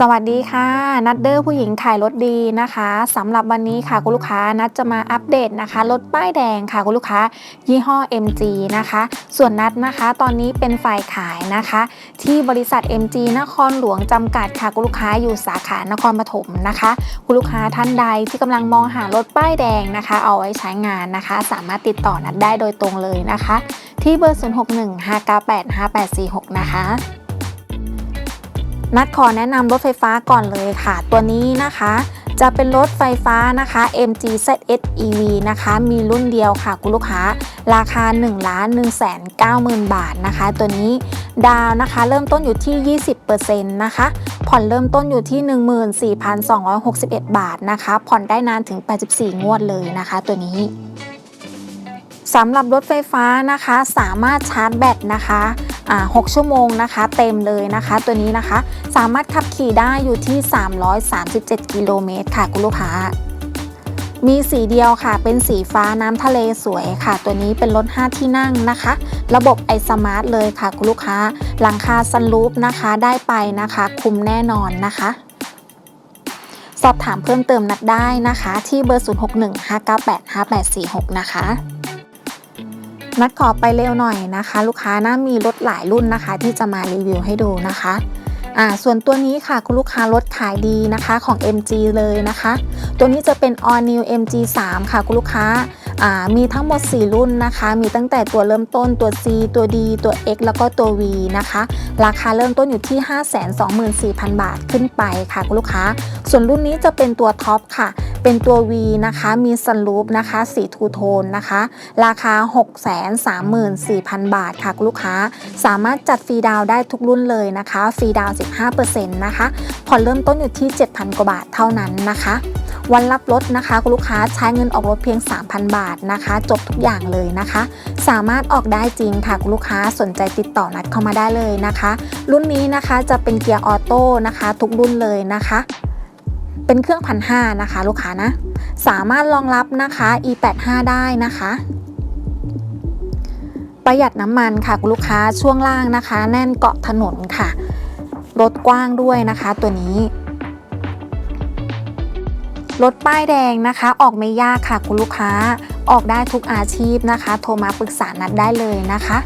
สวัสดีค่ะนัดเดอร์ผู้หญิงขายรถดีนะคะสำหรับวันนี้ค่ะคุณลูกค้านัดจะมาอัปเดตนะคะรถป้ายแดงค่ะคุณลูกค้า ยี่ห้อ MG นะคะ ส่วนนัดนะคะ ตอนนี้เป็นฝ่ายขายนะคะ ที่บริษัท MG นครหลวงจำกัดค่ะคุณลูกค้าอยู่สาขานครปฐมนะคะคุณลูกค้าท่านใดที่กำลังมองหารถป้ายแดงนะคะ เอาไว้ใช้งานนะคะ สามารถติดต่อนัดได้โดยตรงเลยนะคะ ที่เบอร์ 0615985846 นะคะ นัดขอแนะนำรถไฟฟ้าก่อนเลยค่ะ ตัวนี้นะคะ จะเป็นรถไฟฟ้านะคะ MG ZS EV นะคะ มีรุ่นเดียวค่ะคุณลูกค้า ราคา 1 1 9 0 0 0 0 บาทนะคะ ตัวนี้ดาวนะคะ เริ่มต้นอยู่ที่ 20%นะคะ ผ่อนเริ่มต้นอยู่ที่ 14,261 บาทนะคะ ผ่อนได้นานถึง 84 งวดเลยนะคะ ตัวนี้สำหรับรถไฟฟ้านะคะ สามารถชาร์จแบตนะคะ 6 ชั่วโมงนะคะ เต็มเลยนะคะ ตัวนี้นะคะ สามารถขับขี่ได้อยู่ที่ 337 กิโลเมตรค่ะคุณลูกค้า มีสีเดียวค่ะ เป็นสีฟ้าน้ำทะเลสวยค่ะ ตัวนี้เป็นรถ 5 ที่นั่งนะคะ ระบบไอสมาร์ทเลยค่ะคุณลูกค้า หลังคาซันรูฟนะคะได้ไปนะคะ คุมแน่นอนนะคะสอบถามเพิ่มเติมนัดได้นะคะ ที่เบอร์ 0615985846 นะคะ นัดขอไปเร็วหน่อยนะคะ ลูกค้าน่ามีรถหลายรุ่นนะคะ ที่จะมารีวิวให้ดูนะคะอ่าส่วนตัวนี้ค่ะคุณลูกค้ารถขายดีนะคะของ MG เลยนะคะ ตัวนี้จะเป็น All New MG 3 ค่ะคุณลูกค้าอ่ามีทั้งหมด 4 รุ่นนะคะ มีตั้งแต่ตัวเริ่มต้นตัว C ตัว D ตัว X แล้วก็ตัว V นะคะ ราคาเริ่มต้นอยู่ที่ 524,000 บาทขึ้นไปค่ะคุณลูกค้า ส่วนรุ่นนี้จะเป็นตัวท็อปค่ะ เป็นตัว V นะคะ มีซันรูฟนะคะสีทูโทนนะคะ ราคา 634,000 บาทค่ะลูกค้า สามารถจัดฟรีดาวได้ทุกรุ่นเลยนะคะ ฟรีดาวน์15%นะคะผ่อนเริ่มต้นอยู่ที่ 7,000 กว่าบาทเท่านั้นนะคะ วันรับรถนะคะคุณลูกค้าใช้เงินออกรถเพียง 3,000 บาทนะคะ จบทุกอย่างเลยนะคะ สามารถออกได้จริงค่ะคุณลูกค้าสนใจติดต่อนัดเข้ามาได้เลยนะคะ รุ่นนี้นะคะจะเป็นเกียร์ออโต้นะคะ ทุกรุ่นเลยนะคะ เป็นเครื่องพันห้านะคะ ลูกค้านะ สามารถรองรับนะคะ e85 ได้นะคะ ประหยัดน้ำมันค่ะคุณลูกค้าช่วงล่างนะคะ แน่นเกาะถนนค่ะ รถกว้างด้วยนะคะตัวนี้รถป้ายแดงนะคะ ออกไม่ยากค่ะคุณลูกค้าออกได้ทุกอาชีพนะคะ โทรมาปรึกษานัดได้เลยนะคะ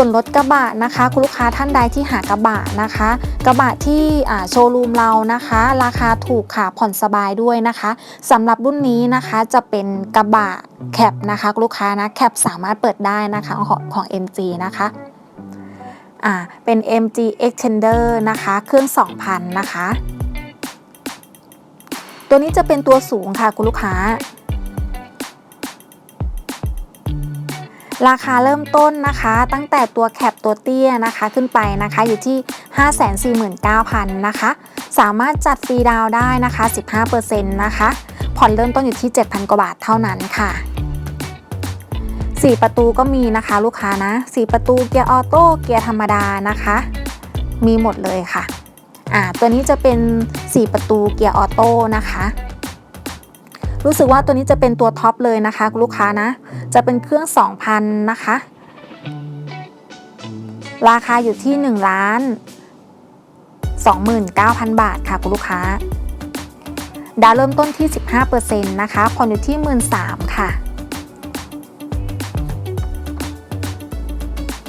ส่วนรถกระบะนะคะ คุณลูกค้าท่านใดที่หากระบะนะคะ กระบะที่โชว์รูมเรานะคะ ราคาถูกค่ะผ่อนสบายด้วยนะคะสำหรับรุ่นนี้นะคะจะเป็นกระบะแคปนะคะคุณลูกค้านะแคปสามารถเปิดได้นะคะของของ MG นะคะอ่าเป็น MG Extender นะคะเครื่อง 2,000 นะคะ ตัวนี้จะเป็นตัวสูงค่ะคุณลูกค้า ราคาเริ่มต้นนะคะ ตั้งแต่ตัวแคปตัวเตี้ยนะคะขึ้นไปนะคะอยู่ที่ 549,000นะคะ สามารถจัดฟรีดาวได้นะคะ 15%นะคะ ผ่อนเริ่มต้นอยู่ที่ 7,000 กว่าบาทเท่านั้นค่ะ4 ประตูก็มีนะคะลูกค้านะ 4 ประตูเกียร์ออโต้เกียร์ธรรมดานะคะ มีหมดเลยค่ะอ่าตัวนี้จะเป็น 4 ประตูเกียร์ออโต้นะคะ รู้สึกว่าตัวนี้จะเป็นตัวท็อปเลยนะคะคุณลูกค้านะ จะเป็นเครื่อง 2,000 นะคะ ราคาอยู่ที่1ล้าน29,000 บาทค่ะคุณลูกค้า ดาวเริ่มต้นที่ 15%นะคะผ่อนอยู่ที่ 13,000ค่ะ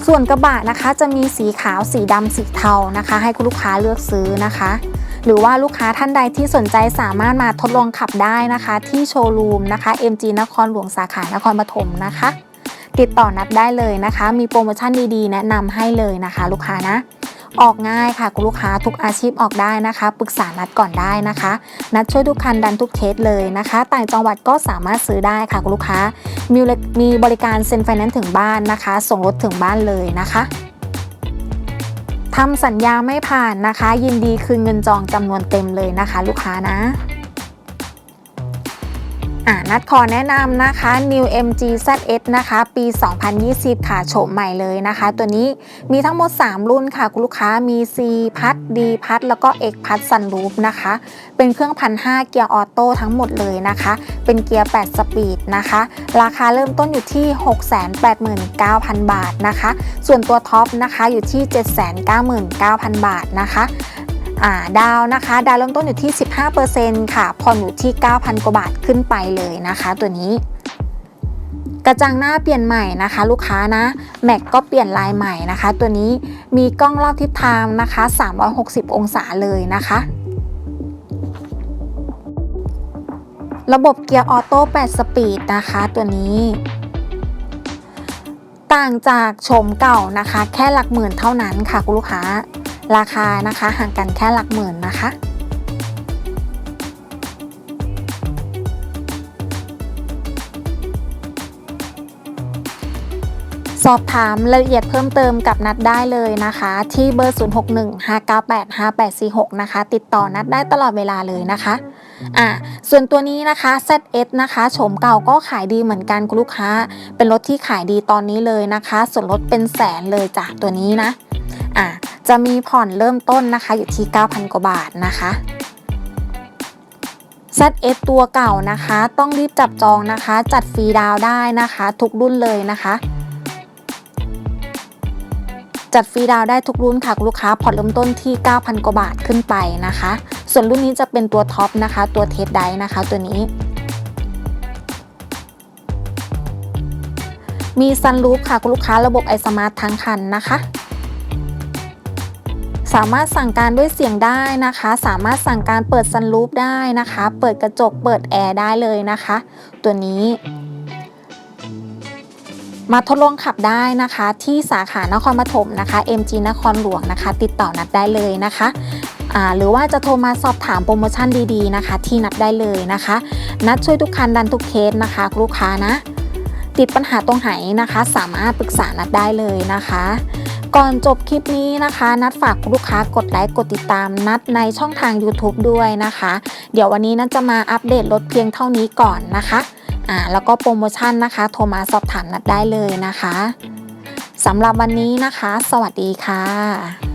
ส่วนกระบะนะคะจะมีสีขาวสีดำสีเทานะคะ ให้คุณลูกค้าเลือกซื้อนะคะ หรือว่าลูกค้าท่านใดที่สนใจสามารถมาทดลองขับได้นะคะ ที่โชว์รูมนะคะ MG นครหลวงสาขานครปฐมนะคะ ติดต่อนัดได้เลยนะคะ มีโปรโมชั่นดีๆ แนะนำให้เลยนะคะ ลูกค้านะออกง่ายค่ะคุณลูกค้าทุกอาชีพออกได้นะคะ ปรึกษานัดก่อนได้นะคะ นัดช่วยทุกคันดันทุกเคสเลยนะคะ ต่างจังหวัดก็สามารถซื้อได้ค่ะคุณลูกค้ามีมีบริการเซ็นไฟแนนซ์ถึงบ้านนะคะ ส่งรถถึงบ้านเลยนะคะ ทำสัญญาไม่ผ่านนะคะ ยินดีคืนเงินจองจำนวนเต็มเลยนะคะ ลูกค้านะ อ่านัดขอแนะนำนะคะ New MG ZS นะคะ ปี 2020 ค่ะโฉมใหม่เลยนะคะ ตัวนี้มีทั้งหมด 3 รุ่นค่ะ คุณลูกค้ามี C พัด D พัดแล้วก็ X พัดซันรูฟนะคะ เป็นเครื่องพันห้าเกียร์ออโต้ทั้งหมดเลยนะคะ เป็นเกียร์ 8 สปีดนะคะ ราคาเริ่มต้นอยู่ที่ 689,000 บาทนะคะ ส่วนตัวท็อปนะคะอยู่ที่ 799,000 บาทนะคะ ดาวนะคะ ดาวเริ่มต้นอยู่ที่ 15%ค่ะผ่อนอยู่ที่ 9,000 กว่าบาทขึ้นไปเลยนะคะ ตัวนี้ กระจังหน้าเปลี่ยนใหม่นะคะ ลูกค้านะแม็กก็เปลี่ยนลายใหม่นะคะ ตัวนี้มีกล้องรอบทิศทางนะคะ 360 องศาเลยนะคะ ระบบเกียร์ออโต้ 8 สปีดนะคะ ตัวนี้ต่างจากโฉมเก่านะคะ แค่หลักหมื่นเท่านั้นค่ะคุณลูกค้า ราคานะคะห่างกันแค่หลักหมื่นนะคะสอบถามรายละเอียดเพิ่มเติมกับนัดได้เลยนะคะ ที่เบอร์ 0615985846 นะคะ ติดต่อนัดได้ตลอดเวลาเลยนะคะอะส่วนตัวนี้นะคะ ZS นะคะโฉมเก่าก็ขายดีเหมือนกันคุณลูกค้า เป็นรถที่ขายดีตอนนี้เลยนะคะ ส่วนลดเป็นแสนเลยจ้ะตัวนี้นะอะ จะมีผ่อนเริ่มต้นนะคะอยู่ที่ 9,000 กว่าบาทนะคะ ZS ตัวเก่านะคะ ต้องรีบจับจองนะคะ จัดฟรีดาวได้นะคะ ทุกรุ่นเลยนะคะ จัดฟรีดาวได้ทุกรุ่นค่ะลูกค้าผ่อนเริ่มต้นที่ 9,000 กว่าบาทขึ้นไปนะคะ ส่วนรุ่นนี้จะเป็นตัวท็อปนะคะ ตัวเทสไดนะคะตัวนี้มีซันรูฟค่ะคุณลูกค้าระบบไอสมาร์ททั้งคันนะคะ สามารถสั่งการด้วยเสียงได้นะคะ สามารถสั่งการเปิดซันรูฟได้นะคะ เปิดกระจกเปิดแอร์ได้เลยนะคะ ตัวนี้ มาทดลองขับได้นะคะ ที่สาขานครปฐมนะคะ MG นครหลวงนะคะ ติดต่อนัดได้เลยนะคะหรือว่าจะโทรมาสอบถามโปรโมชั่นดีๆนะคะ ที่นัดได้เลยนะคะ นัดช่วยทุกคันดันทุกเคสนะคะลูกค้านะ ติดปัญหาตรงไหนนะคะ สามารถปรึกษานัดได้เลยนะคะ ก่อนจบคลิปนี้นะคะ นัดฝากลูกค้ากดไลค์กดติดตามนัดในช่องทาง YouTube ด้วยนะคะ เดี๋ยววันนี้นัดจะมาอัปเดตรถเพียงเท่านี้ก่อนนะคะอ่าแล้วก็โปรโมชั่นนะคะ โทรมาสอบถามนัดได้เลยนะคะสำหรับวันนี้นะคะ สวัสดีค่ะ